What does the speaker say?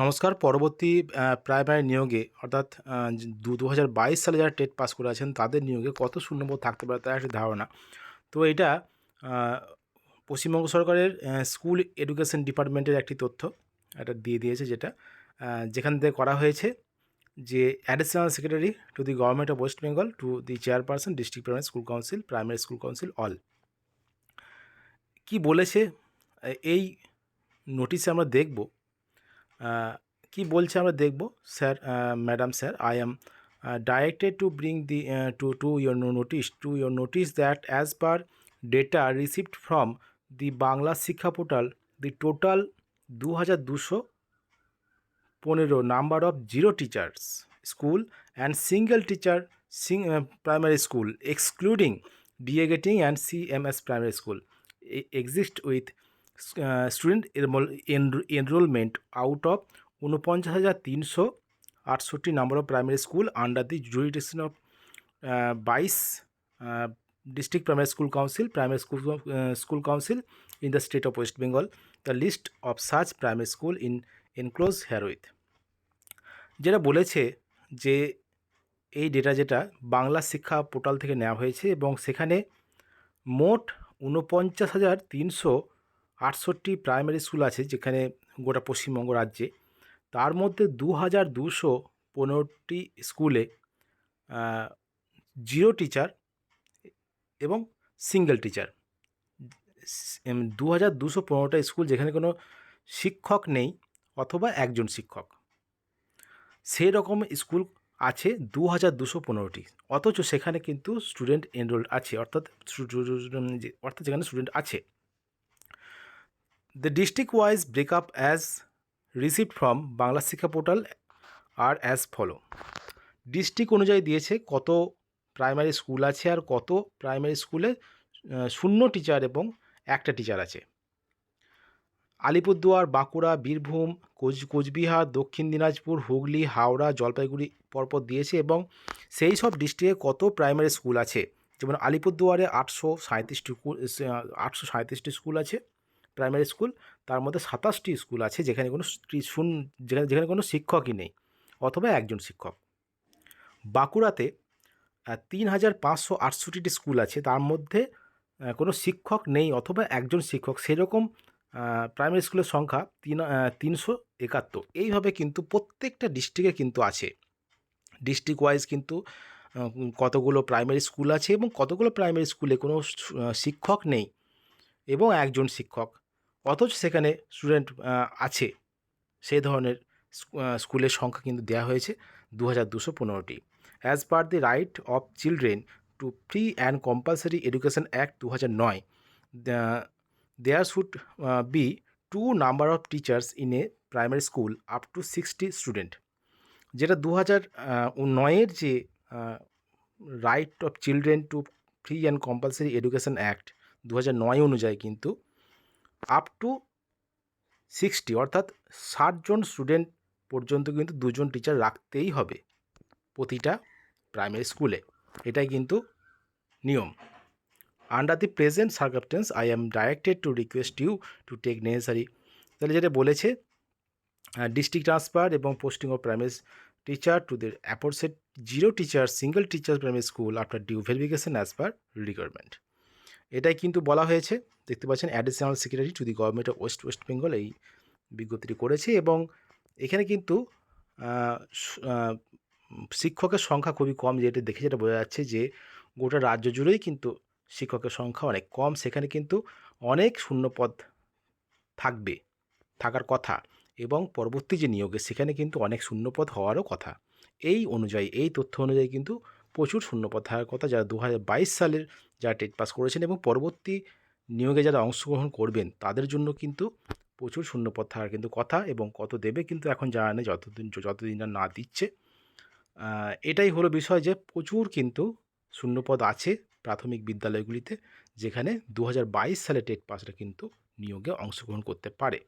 নমস্কার। পরবর্তী প্রাইমারি নিয়োগে, অর্থাৎ দু হাজার বাইশ সালে যারা টেট পাস করে আছেন, তাদের নিয়োগে কত শূন্যপদ থাকতে পারে তার একটি ধারণা। তো এটা পশ্চিমবঙ্গ সরকারের স্কুল এডুকেশন ডিপার্টমেন্টের একটি তথ্য, এটা দিয়ে দিয়েছে যেটা যেখান থেকে করা হয়েছে যে, additional secretary to the government of West Bengal, to the chairperson district primary school council, primary school council all. কি বলেছে? এই নোটিশে আমরা দেখব কি বলছে আমরা দেখব? Sir madam sir I am directed to bring the to to your notice to your notice that as per data received from the Bangla Shiksha portal the total দু হাজার দুশো পনেরো number of zero teachers school and single teacher Singh primary school excluding B A getting and C M S primary school exist with student enrolment out of উনপঞ্চাশ হাজার তিনশো আটষট্টি number of primary school under the jurisdiction of বাইশ district primary school council primary school school council in the state of West Bengal the list of such primary school in enclose herewith যেটা বলেছে যে এই data যেটা Bangla Shiksha portal থেকে নেওয়া হয়েছে এবং সেখানে মোট ঊনপঞ্চাশ হাজার তিনশো আটষট্টি প্রাইমারি স্কুল আছে যেখানে গোটা পশ্চিমবঙ্গ রাজ্যে। তার মধ্যে দু হাজার দুশো পনেরোটি স্কুলে জিরো টিচার এবং সিঙ্গেল টিচার দু হাজার দুশো পনেরোটা স্কুল যেখানে কোনো শিক্ষক নেই অথবা একজন শিক্ষক। সেই রকম স্কুল আছে দু হাজার দুশো পনেরোটি, অথচ সেখানে কিন্তু স্টুডেন্ট এনরোল্ড আছে, অর্থাৎ অর্থাৎ যেখানে স্টুডেন্ট আছে। The district wise breakup as received from Bangla Shiksha portal R as follow district অনুযায়ী দিয়েছে কত প্রাইমারি স্কুল আছে আর কত প্রাইমারি স্কুলে শূন্য টিচার এবং একটা টিচার আছে। আলিপুরদুয়ার, বাঁকুড়া, বীরভূম, কোচ, কোচবিহার, দক্ষিণ দিনাজপুর, হুগলি, হাওড়া, জলপাইগুড়ি পরপর দিয়েছে এবং সেই সব ডিস্ট্রিক্টে কত প্রাইমারি স্কুল আছে? যেমন আলিপুরদুয়ারে আটশো সাঁত্রিশটি আটশো সাঁত্রিশটি স্কুল আছে। প্রাইমারি স্কুল তার মধ্যে সাতাশটি স্কুল আছে যেখানে কোনো স্ত্রী- শুন যেখানে যেখানে কোনো শিক্ষকই নেই, অথবা একজন শিক্ষক। বাঁকুড়াতে তিন হাজার পাঁচশো আটষট্টিটি স্কুল আছে, তার মধ্যে কোনো শিক্ষক নেই অথবা একজন শিক্ষক, সেরকম প্রাইমারি স্কুলের সংখ্যা তিন তিনশো একাত্তর। এইভাবে কিন্তু প্রত্যেকটা ডিস্ট্রিক্টে কিন্তু আছে। ডিস্ট্রিক্ট ওয়াইজ কিন্তু কতগুলো প্রাইমারি স্কুল আছে এবং কতগুলো প্রাইমারি স্কুলে কোনো শিক্ষক নেই এবং একজন শিক্ষক। অথচ সেখানে স্টুডেন্ট আছে। সেই ধরনের স্কুলের সংখ্যা কিন্তু দেওয়া হয়েছে দু হাজার দুশো পনেরোটি। As per the right of children to free and compulsory education act দু হাজার নয় there should be two number of teachers in a primary school up to sixty student যেটা দু হাজার নয়ের যে right of children to free and compulsory education act দু হাজার নয় অনুযায়ী কিন্তু আপ টু সিক্সটি অর্থাৎ ষাটজন স্টুডেন্ট পর্যন্ত কিন্তু দুজন টিচার রাখতেই হবে প্রতিটা প্রাইমারি স্কুলে এটাই কিন্তু নিয়ম। Under the present circumstances I am directed to request you to take necessary তাহলে যেটা বলেছে ডিস্ট্রিক্ট ট্রান্সফার এবং posting of primary teacher to there অ্যাপোরসেট zero teacher single teacher primary school after due verification as per requirement এটাই কিন্তু বলা হয়েছে। দেখতে পাচ্ছেন additional secretary to the government of West West Bengal এই বিজ্ঞপ্তিটি করেছে এবং এখানে কিন্তু শিক্ষকের সংখ্যা খুবই কম যেটা দেখে যেটা বোঝা যাচ্ছে যে গোটা রাজ্য জুড়েই কিন্তু শিক্ষকের সংখ্যা অনেক কম। সেখানে কিন্তু অনেক শূন্যপদ থাকবে, থাকার কথা এবং পরবর্তী যে নিয়োগে সেখানে কিন্তু অনেক শূন্যপদ হওয়ারও কথা। এই অনুযায়ী, এই তথ্য অনুযায়ী কিন্তু প্রচুর শূন্যপদ থাকার কথা যারা দু হাজার বাইশ সালের যারা টেট পাস করেছেন এবং পরবর্তী নিয়োগে যারা অংশগ্রহণ করবেন, তাদের জন্য কিন্তু প্রচুর শূন্যপদ থাকার কিন্তু কথা এবং কত দেবে কিন্তু এখন জানা নেই, যতদিন যতদিন না না দিচ্ছে। এটাই হলো বিষয় যে প্রচুর কিন্তু শূন্যপদ আছে প্রাথমিক বিদ্যালয়গুলিতে, যেখানে দু হাজার বাইশ সালে টেট পাসরা কিন্তু নিয়োগে অংশগ্রহণ করতে পারে।